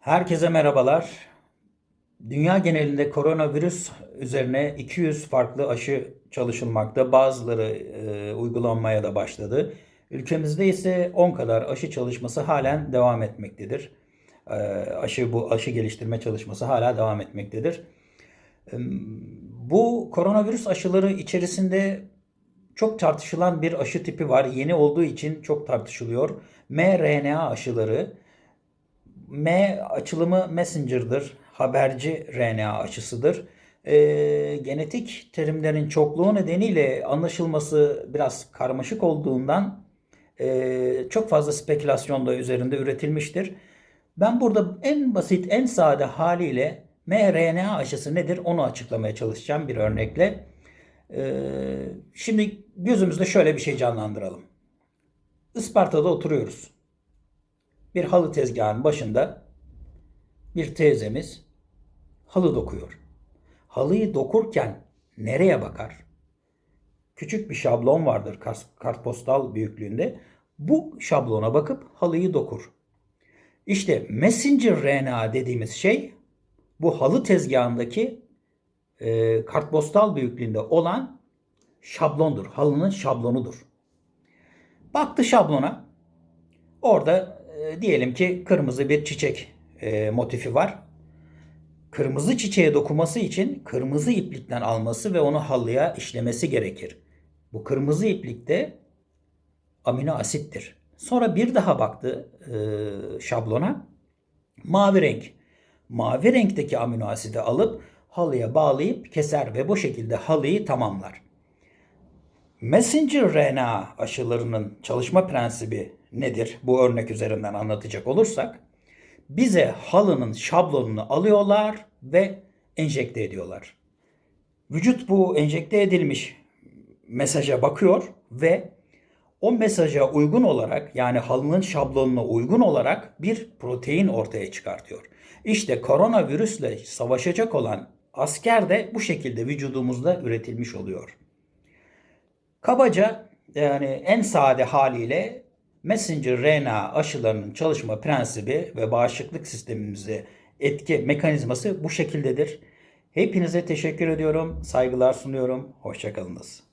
Herkese merhabalar. Dünya genelinde koronavirüs üzerine 200 farklı aşı çalışılmakta. Bazıları e, uygulanmaya da başladı. Ülkemizde ise 10 kadar aşı çalışması halen devam etmektedir. E, aşı bu aşı geliştirme çalışması hala devam etmektedir. E, bu koronavirüs aşıları içerisinde çok tartışılan bir aşı tipi var. Yeni olduğu için çok tartışılıyor. mRNA aşıları. M açılımı messenger'dır. Haberci RNA aşısıdır. Ee, genetik terimlerin çokluğu nedeniyle anlaşılması biraz karmaşık olduğundan e, çok fazla spekülasyon da üzerinde üretilmiştir. Ben burada en basit, en sade haliyle mRNA aşısı nedir onu açıklamaya çalışacağım bir örnekle. Ee, şimdi gözümüzde şöyle bir şey canlandıralım. Isparta'da oturuyoruz bir halı tezgahının başında bir teyzemiz halı dokuyor. Halıyı dokurken nereye bakar? Küçük bir şablon vardır kartpostal büyüklüğünde. Bu şablona bakıp halıyı dokur. İşte messenger RNA dediğimiz şey bu halı tezgahındaki e, kartpostal büyüklüğünde olan şablondur. Halının şablonudur. Baktı şablona. Orada e, diyelim ki kırmızı bir çiçek e, motifi var. Kırmızı çiçeğe dokunması için kırmızı iplikten alması ve onu halıya işlemesi gerekir. Bu kırmızı iplik de amino asittir. Sonra bir daha baktı e, şablona. Mavi renk. Mavi renkteki amino asidi alıp halıya bağlayıp keser ve bu şekilde halıyı tamamlar. Messenger RNA aşılarının çalışma prensibi nedir? Bu örnek üzerinden anlatacak olursak bize halının şablonunu alıyorlar ve enjekte ediyorlar. Vücut bu enjekte edilmiş mesaja bakıyor ve o mesaja uygun olarak yani halının şablonuna uygun olarak bir protein ortaya çıkartıyor. İşte koronavirüsle savaşacak olan asker de bu şekilde vücudumuzda üretilmiş oluyor. Kabaca yani en sade haliyle messenger RNA aşılarının çalışma prensibi ve bağışıklık sistemimize etki mekanizması bu şekildedir. Hepinize teşekkür ediyorum. Saygılar sunuyorum. Hoşçakalınız.